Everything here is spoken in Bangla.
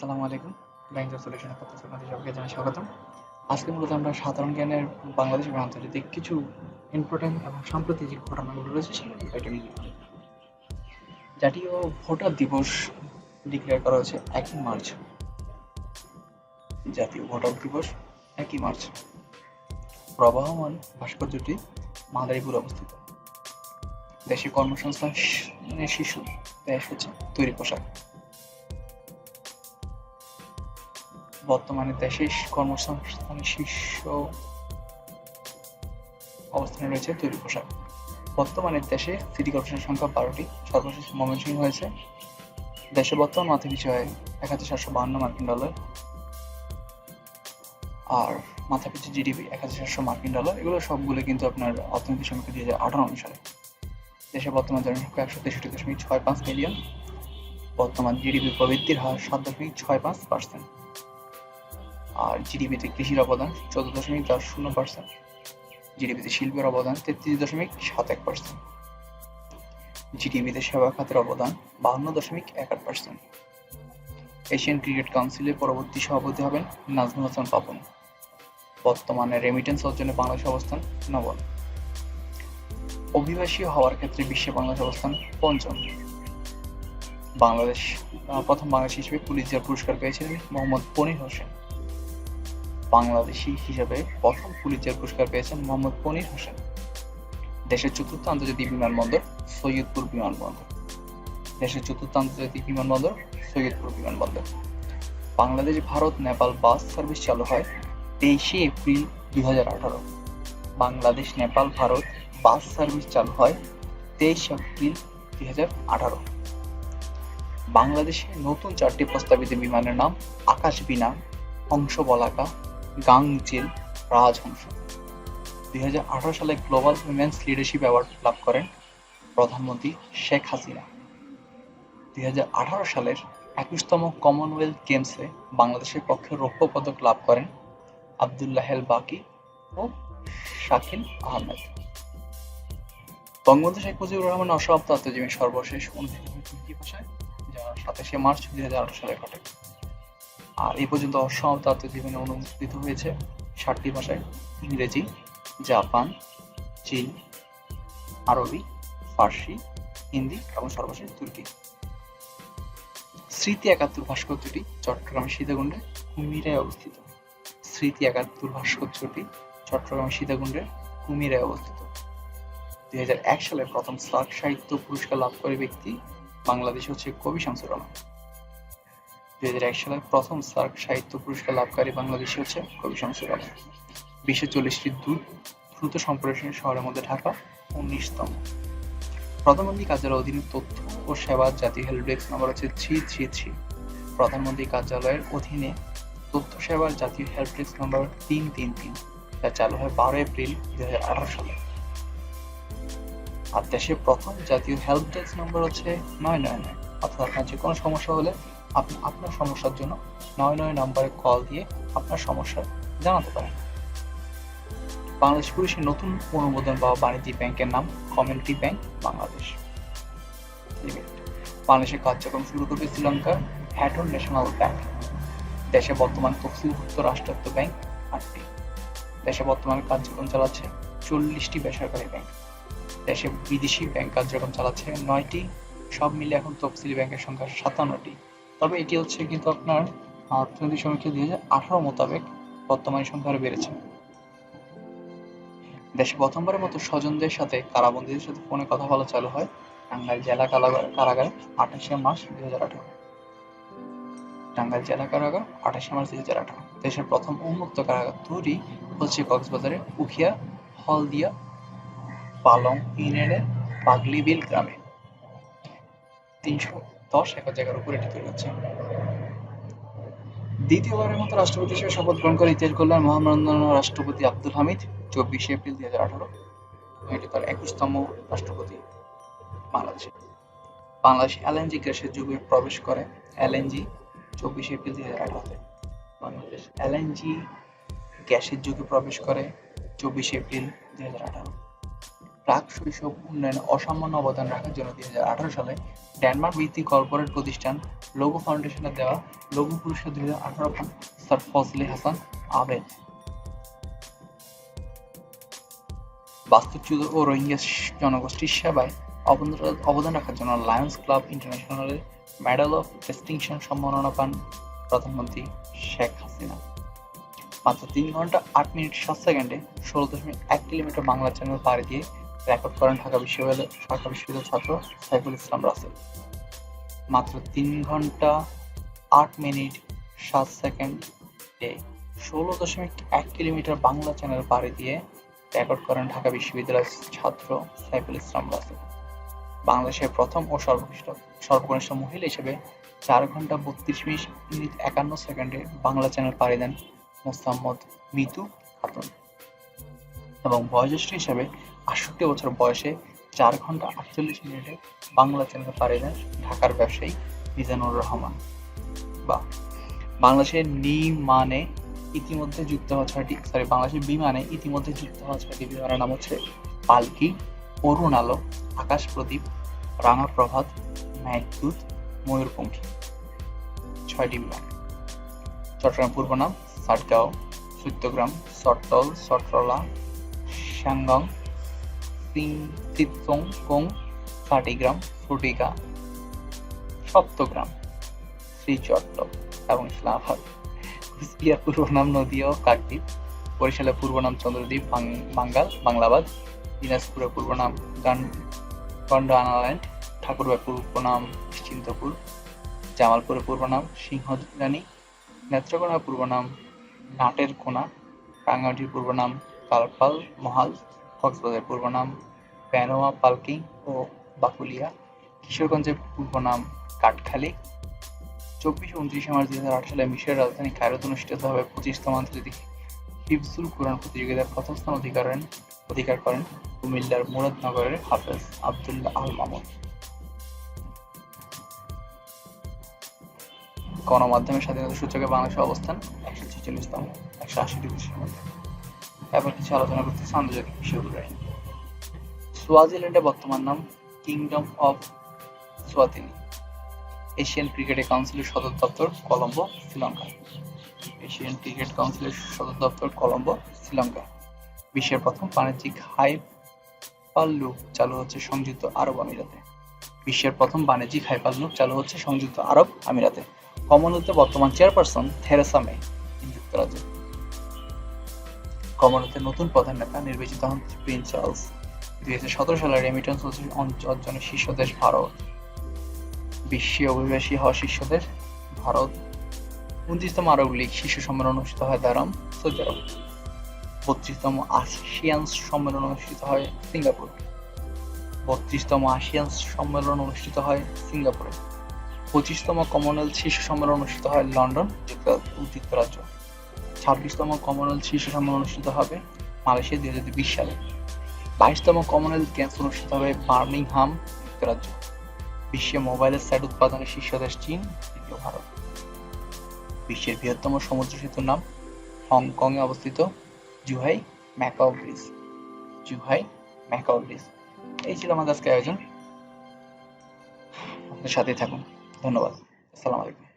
আসসালামু আলাইকুম। ব্যাংক সলিউশনের পক্ষ থেকে আপনাদের সবাইকে জানাই স্বাগতম। আজকে মূলত আমরা সাধারণ জ্ঞানের বাংলাদেশ এবং আন্তর্জাতিক কিছু ইম্পর্টেন্ট এবং সাম্প্রতিক যে ঘটনাগুলো রয়েছে সেগুলো বিষয়টা নিয়ে জাতীয় ভোটার দিবস ডিক্লেয়ার করা হয়েছে একই মার্চ। জাতীয় ভোটার দিবস একই মার্চ। প্রবাহমান ভাস্কর্যটি মাদারীপুর অবস্থিত। দেশে কর্মসংস্থান শিশু দেশ হচ্ছে তৈরি পোশাক। বর্তমানে দেশে কর্মসংস্থানের শীর্ষ অবস্থানে রয়েছে তৈরি পোশাক। বর্তমানে দেশে সিটি কর্পোরেশনের সংখ্যা বারোটি। সর্বশেষ ময়মনসিংহ হয়েছে। দেশে বর্তমান মাথা পিছু হয় এক হাজার সাতশো বাহান্ন মার্কিন ডলার আর মাথা পিছু জিডিপি এক হাজার সাতশো মার্কিন ডলার। এগুলো সবগুলো কিন্তু আপনার অর্থনৈতিক সমীক্ষা দুই হাজার আঠারো অনুসারে। দেশে বর্তমান জনসংখ্যা একশো তেষট্টি দশমিক ছয় পাঁচ মিলিয়ন। বর্তমান জিডিপি প্রবৃদ্ধির হার সাত দশমিক ছয় পাঁচ পার্সেন্ট। আর জিডিপিতে কৃষির অবদান চোদ্দ দশমিক দশ শূন্য পার্সেন্ট জিডিপিতে শিল্পের অবদান তেত্রিশ দশমিক সাত এক পার্সেন্ট জিডিপিতে সেবা খাতের অবদান বাহান্ন দশমিক এক আট পার্সেন্ট এশিয়ান ক্রিকেট কাউন্সিলের পরবর্তী সভাপতি হবেন নাজমুল হাসান পাপন। বর্তমানে রেমিটেন্স অর্জনে বাংলাদেশ অবস্থান নবম। অভিবাসী হওয়ার ক্ষেত্রে বিশ্বে বাংলাদেশ অবস্থান পঞ্চম। বাংলাদেশ প্রথম বাংলাদেশ হিসেবে পুলিশিয়ার পুরস্কার পেয়েছিলেন মোহাম্মদ পনির হোসেন। বাংলাদেশি হিসেবে প্রথম পুলিশিয়ার পুরস্কার পেয়েছেন মোহাম্মদ পনির হোসেন। দেশের চতুর্থ আন্তর্জাতিক বিমানবন্দর সৈয়দপুর বিমানবন্দর। দেশের চতুর্থ আন্তর্জাতিক বিমানবন্দর সৈয়দপুর বিমানবন্দর। বাংলাদেশ, ভারত, নেপাল বাস সার্ভিস চালু হয় তেইশে এপ্রিল দুই হাজার আঠারো। বাংলাদেশ, নেপাল, ভারত বাস সার্ভিস চালু হয় তেইশ এপ্রিল দুই হাজার আঠারো। বাংলাদেশে নতুন চারটি প্রস্তাবিত বিমানের নাম আকাশ বিনা হংস বলাকা গাংচিল রাজহংস দুই হাজার আঠারো সালে গ্লোবাল উইমেন্স লিডারশিপ অ্যাওয়ার্ড লাভ করেন প্রধানমন্ত্রী শেখ হাসিনা। দুই হাজার আঠারো সালের একুশতম কমনওয়েলথ গেমসে বাংলাদেশের পক্ষে রৌপ্য পদক লাভ করেন আবদুল্লাহ হেল বাকি ও শাকিল আহমেদ। বঙ্গবন্ধু শেখ মুজিবুর রহমান অসমাপ্ত আত্মজীবী সর্বশেষ অনুষ্ঠিত কি ভাষায়, যা সাতাশে মার্চ দুই হাজার আঠারো সালে ঘটে। আর এই পর্যন্ত অসমাপ্ত আত্মজীবনী অনুষ্ঠিত হয়েছে ষাটটি ভাষায়, ইংরেজি, জাপান, চীন, আরবি, ফার্সি, হিন্দি এবং সর্বশেষ তুর্কি। স্মৃতি একাত্তর ভাস্কর্যটি চট্টগ্রামের সীতাকুণ্ডে কুমিরায় অবস্থিত। স্মৃতি একাত্তর ভাস্কর্যটি চট্টগ্রামের সীতাকুণ্ডের কুমিরায় অবস্থিত। দুই হাজার এক সালে প্রথম স্লাগ সাহিত্য পুরস্কার লাভ করে ব্যক্তি বাংলাদেশ হচ্ছে কবি শামসুর রহমান। দুই হাজার এক সালে প্রথম সার্ক সাহিত্য পুরস্কার লাভকারী বাংলাদেশি হচ্ছে কবি শামসুর রহমান বিশ্বে চল্লিশটি দূর দ্রুত সম্প্রসারণ শহরের মধ্যে ঢাকা, উনিশতম। প্রধানমন্ত্রী কার্যালয়ের অধীনে তথ্য ও সেবা জাতীয় হেল্প ডেস্ক নম্বর হচ্ছে থ্রি থ্রি থ্রি। প্রধানমন্ত্রী কার্যালয়ের অধীনে তথ্য সেবার জাতীয় হেল্প ডেস্ক নম্বর তিন তিন তিন, যা চালু হয় বারো এপ্রিল দুই হাজার আঠারো সালে। আর দেশের প্রথম জাতীয় হেল্প ডেস্ক নম্বর হচ্ছে নয় নয় নয়, অর্থাৎ আপনার যে কোনো সমস্যা হলে আপনি, আপনার সমস্যার জন্য নয় নয় নম্বরে কল দিয়ে আপনার সমস্যা জানাতে পারেন। বাংলাদেশ পুলিশের নতুন অনুমোদন পাওয়া বাণিজ্যিক ব্যাংকের নাম কমিউনিটি ব্যাংক বাংলাদেশ লিমিটেড বাংলাদেশে কার্যক্রম শুরু করবে শ্রীলঙ্কার হ্যাটন ন্যাশনাল ব্যাংক দেশে বর্তমান তফসিলভুক্ত রাষ্ট্রায়ত্ত ব্যাংক আটটি। দেশে বর্তমানে কার্যক্রম চালাচ্ছে চল্লিশটি বেসরকারি ব্যাংক। দেশে বিদেশি ব্যাংক কার্যক্রম চালাচ্ছে নয়টি। সব মিলে এখন তফসিলি ব্যাংকের সংখ্যা সাতান্নটি। তবে এটি হচ্ছে কিন্তু আপনার অর্থনৈতিক সমীক্ষা হাজার আঠারো মোতাবেক বর্তমানে সংখ্যা আরও বেড়েছে। দেশে প্রথমবারের মতো স্বজনদের সাথে কারাবন্দীদের সাথে ফোনে কথা বলা চালু হয় টাঙ্গাইল জেলা কারাগার, কারাগারে আঠাশে মার্চ দুই হাজার আঠারো। টাঙ্গাইল জেলা কারাগার আঠাশে মার্চ দুই হাজার আঠারো। দেশের প্রথম উন্মুক্ত কারাগার তৈরি হচ্ছে কক্সবাজারের উখিয়া, হলদিয়া, পালং ইউনিয়নের পাগলিবিল গ্রামে। তিনশো দশ একর জায়গার উপর এটি তৈরি হচ্ছে। দ্বিতীয়বারের মতো রাষ্ট্রপতি হিসেবে শপথ গ্রহণ করে ইতিহাস করলেন মহামান্য রাষ্ট্রপতি আব্দুল হামিদ চব্বিশে এপ্রিল দুই হাজার আঠারো। এটি তার একুশতম রাষ্ট্রপতি বাংলাদেশে। বাংলাদেশ এলএনজি গ্যাসের যুগে প্রবেশ করে এলএনজি চব্বিশে এপ্রিল দুই হাজার আঠারোতে। বাংলাদেশ এলএনজি গ্যাসের যুগে প্রবেশ করে চব্বিশে এপ্রিল দুই হাজার আঠারো। প্রাক শৈশব উন্নয়নে অসামান্য অবদান রাখার জন্য দুই হাজার আঠারো সালে ডেনমার্ক ভিত্তিক কর্পোরেট প্রতিষ্ঠান লঘু ফাউন্ডেশনের দেওয়া লঘু পুরস্কার দুই হাজার আঠারো পান স্যার ফজলে হাসান আবেদ। বাস্তুচ্যুত ও রোহিঙ্গা জনগোষ্ঠীর সেবায় অবদান রাখার জন্য লায়ন্স ক্লাব ইন্টারন্যাশনালের মেডেল অফ ডিস্টিংশন সম্মাননা পান প্রধানমন্ত্রী শেখ হাসিনা। মাত্র তিন ঘণ্টা আট মিনিট সাত সেকেন্ডে ষোলো দশমিক এক কিলোমিটার বাংলা চ্যানেল পাড়ি দিয়ে রেকর্ড করেন ঢাকা বিশ্ববিদ্যালয়, ঢাকা বিশ্ববিদ্যালয়ের ছাত্র সাইফুল ইসলাম রাসেল। মাত্র তিন ঘণ্টা আট মিনিট, সাত সেকেন্ডে ষোলো দশমিক এক কিলোমিটার বাংলা চ্যানেল পাড়ি দিয়ে রেকর্ড করেন ঢাকা বিশ্ববিদ্যালয়ের ছাত্র সাইফুল ইসলাম রাসেল। বাংলাদেশের প্রথম ও সর্বকনিষ্ঠ সর্বকনিষ্ঠ মহিলা হিসেবে চার ঘণ্টা বত্রিশ মিনিট একান্ন সেকেন্ডে বাংলা চ্যানেল পাড়ি দেন মোসাম্মদ মিতু খাতুন। এবং বয়োজ্যেষ্ঠ হিসেবে আটষট্টি বছর বয়সে চার ঘণ্টা আটচল্লিশ মিনিটে বাংলা চ্যানেল পাড়ি দেন ঢাকার ব্যবসায়ী মিজানুর রহমান। বা বাংলাদেশের নিমানে ইতিমধ্যে যুক্ত হওয়া ছয়টি সরি বাংলাদেশের বিমানে ইতিমধ্যে যুক্ত হওয়া ছয়টি বিমানের নাম হচ্ছে পালকি, অরুণ আলো, আকাশ প্রদীপ রাঙা প্রভাত মেঘদূত ময়ূরপঙ্খী। ছয়টি বিমান। চট্টগ্রাম পূর্ব নাম, সাটগাঁও চৈত্যগ্রাম সট্টল সট্রলা শ্যাংগং সিংসং কোং কাটিগ্রাম ফটিকা সপ্তগ্রাম শ্রীচট্ট এবং ইসলামাবাদ কুচবিহার পূর্ব নাম নদীয়া কাকদ্বীপ বরিশালের পূর্ব নাম চন্দ্রদ্বীপ বাঙ্গাল বাংলাবাদ দিনাজপুরের পূর্ব নাম গান গন্ডানাল্যান্ড ঠাকুরবাড়ির পূর্ব নাম নিশ্চিন্তপুর জামালপুরের পূর্ব নাম সিংহরানী নেত্রকোনার পূর্ব নাম নাটের কোনা রাঙ্গামাটির পূর্ব নাম কালপাল মহাল কক্সবাজারের পূর্ব নাম, প্যানোয়া, পালকি ও বাকুলিয়া। কিশোরগঞ্জের পূর্ব নাম কাঠখালী। চব্বিশ উনত্রিশে মার্চ দুই হাজার আট সালে মিশরের রাজধানী কায়রোতে অনুষ্ঠিত হবে পঁচিশতম আন্তর্জাতিক হিফজুল কোরআন প্রতিযোগিতার প্রথম অধিকার অধিকার করেন কুমিল্লার মুরাদনগরের হাফেজ আবদুল্লাহ আল মামুন। গণমাধ্যমের স্বাধীনতা সূচকে বাংলাদেশের অবস্থান একশো ছেচল্লিশতম, একশো আশি দেশের মধ্যে। এবার কিছু আলোচনা করতেছি আন্তর্জাতিক বিষয়গুলো সোয়াজিল্যান্ডের বর্তমান নাম kingdom of Eswatini. Asian cricket কাউন্সিলের সদর দপ্তর কলম্বো, শ্রীলঙ্কা। এশিয়ান ক্রিকেট কাউন্সিলের সদর দপ্তর কলম্বো, শ্রীলঙ্কা। বিশ্বের প্রথম বাণিজ্যিক হাই লুপ চালু হচ্ছে সংযুক্ত আরব আমিরাতে। বিশ্বের প্রথম বাণিজ্যিক হাইপার লুপ চালু হচ্ছে সংযুক্ত আরব আমিরাতে। কমনওয়েলথের বর্তমান চেয়ারপারসন থেরেসা মে যুক্তরাজ্য। কমনওয়েলথের নতুন প্রধান নেতা নির্বাচিত হন প্রিন্স চার্লস। দুই হাজার সতেরো সালে রেমিটেন্স অর্জনের শীর্ষ দেশ ভারত। বিশ্বে অভিবাসী হওয়া শীর্ষ দেশ ভারত। উনত্রিশতম আরব লীগ শীর্ষ সম্মেলন অনুষ্ঠিত হয় দারাম সৌদি আরব বত্রিশতম আসিয়ান সম্মেলন অনুষ্ঠিত হয় সিঙ্গাপুর। বত্রিশতম আসিয়ান সম্মেলন অনুষ্ঠিত হয় সিঙ্গাপুরে। পঁচিশতম কমনওয়েলথ শীর্ষ সম্মেলন অনুষ্ঠিত হয় লন্ডন যুক্তরা- যুক্তরাজ্য ছাব্বিশতম কমনওয়েলথ শীর্ষ সম্মেলন অনুষ্ঠিত হবে মালয়েশিয়া দুই হাজার বিশ সালে। বাইশতম কমনওয়েলথ গেমস অনুষ্ঠিত হবে বার্মিংহাম যুক্তরাজ্য। বিশ্বে মোবাইলের সেট উৎপাদনের শীর্ষ দেশ চীন তৃতীয় ভারত। বিশ্বের বৃহত্তম সমুদ্র সেতুর নাম হংকং এ অবস্থিত Zhuhai Macau bridge. Zhuhai Macau bridge. এই ছিল আমাদের আজকে আয়োজন। আপনাদের সাথেই থাকুন। ধন্যবাদ। আসসালামু আলাইকুম।